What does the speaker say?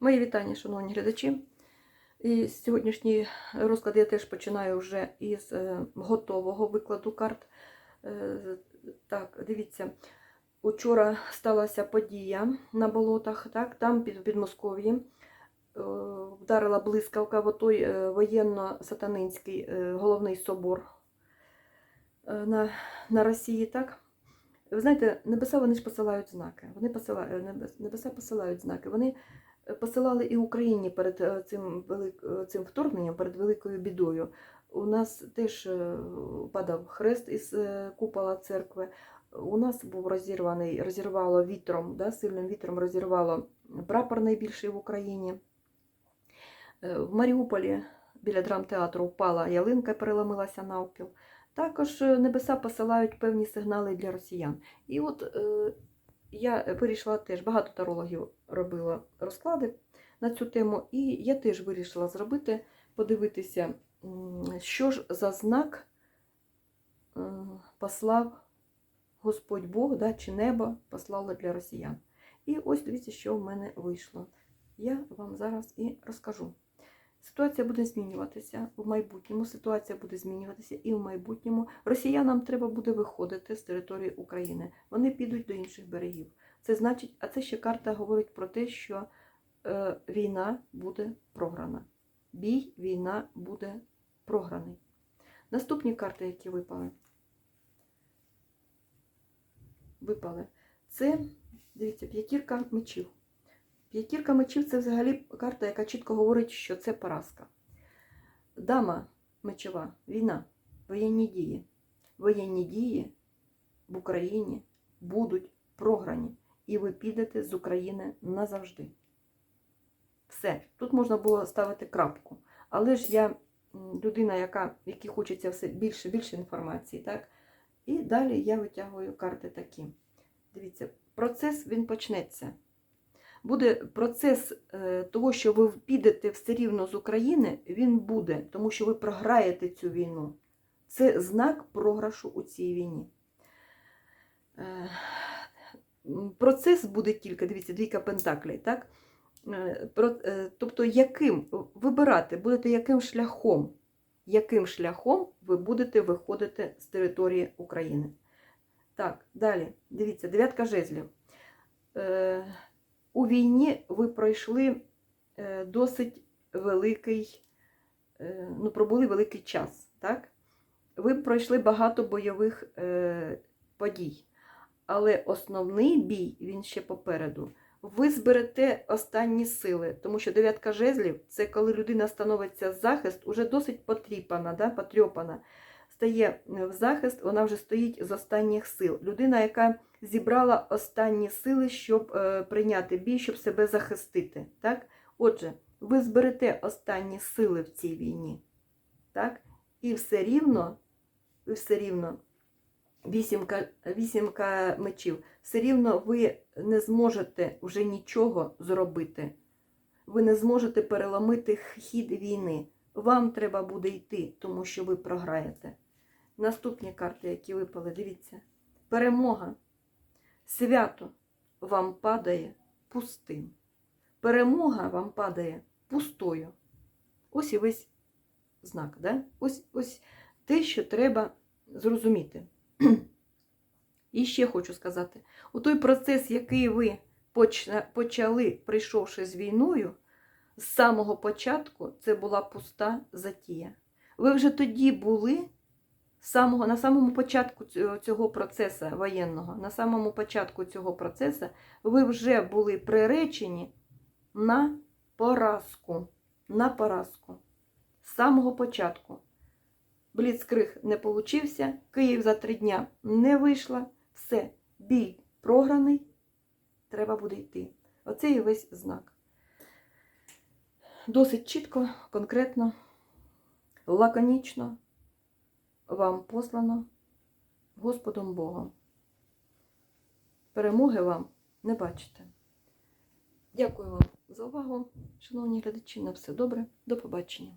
Мої вітання, шановні глядачі. І сьогоднішній розклад я теж починаю вже із е, готового викладу карт. Е, Так, дивіться, учора сталася подія на болотах, так, там під, Підмосков'ї е, вдарила блискавка в той воєнно-сатанинський головний собор на, на Росії, так? Ви знаєте, небеса вони ж посилають знаки. Вони посилають, небеса посилають знаки. Вони посилали і Україні перед е, цим, е, цим вторгненням, перед великою бідою. У нас теж е, падав хрест із купола церкви. У нас був розірваний, розірвало вітром, да, сильним вітром розірвало прапор найбільший в Україні. В Маріуполі біля драмтеатру впала ялинка, переламилася навпіл. Також небеса посилають певні сигнали для росіян. І от я вирішила теж, багато тарологів робила розклади на цю тему, і я теж вирішила зробити, подивитися, що ж за знак е, послав Господь Бог, да, чи небо послало для росіян. І ось дивіться, що в мене вийшло. Я вам зараз і розкажу. Ситуація буде змінюватися в майбутньому. Ситуація буде змінюватися і в майбутньому. Росіянам треба буде виходити з території України. Вони підуть до інших берегів. Це значить, а це ще карта говорить про те, що е, війна буде програна. Бій, війна буде програний. Наступні карти, які випали. Випали. Це, дивіться, п'ятірка мечів. П'ятірка мечів це взагалі карта, яка чітко говорить, що це поразка. Дама мечова, війна, воєнні дії. Воєнні дії в Україні будуть програні, і ви підете з України назавжди. Все. Тут можна було ставити крапку. Але ж я людина, яка, якій хочеться все більше більше інформації, так? І далі я витягую карти такі. Дивіться, процес він почнеться буде процес е, того, що ви підете все рівно з України, він буде, тому що ви програєте цю війну. Це знак програшу у цій війні. Е, Процес буде тільки, дивіться, двійка пентаклей, так? Е, Тобто, яким вибирати, будете яким шляхом, яким шляхом ви будете виходити з території України. Так, далі, дивіться, дев'ятка жезлів. У війні ви пройшли е, досить великий, е, ну, пробули великий час, так? Ви пройшли багато бойових е, подій. Але основний бій, він ще попереду. Ви зберете останні сили, тому що дев'ятка жезлів це коли людина становиться в захист, уже досить потріпана, да, потрьопана. Стає в захист, вона вже стоїть з останніх сил. Людина, яка зібрала останні сили, щоб е, прийняти бій, щоб себе захистити. Так? Отже, ви зберете останні сили в цій війні. Так? І все рівно, і все рівно, вісімка, вісімка мечів, все рівно ви не зможете вже нічого зробити. Ви не зможете переломити хід війни. Вам треба буде йти, тому що ви програєте. Наступні карти, які випали, дивіться. Перемога. Свято вам падає пустим. Перемога вам падає пустою. Ось і весь знак. Да? Ось, ось те, що треба зрозуміти. І ще хочу сказати: у той процес, який ви почали, прийшовши з війною, з самого початку це була пуста затія. Ви вже тоді були самого, на самому початку цього- цього процесу воєнного, на самому початку цього процесу ви вже були приречені на поразку. На поразку. З самого початку. Бліцкриг не получився, Київ за три дня не вийшла. Все, бій програний, треба буде йти. Оце і весь знак. Досить чітко, конкретно, лаконічно вам послано Господом Богом. Перемоги вам не бачите. Дякую вам за увагу, шановні глядачі. На все добре. До побачення.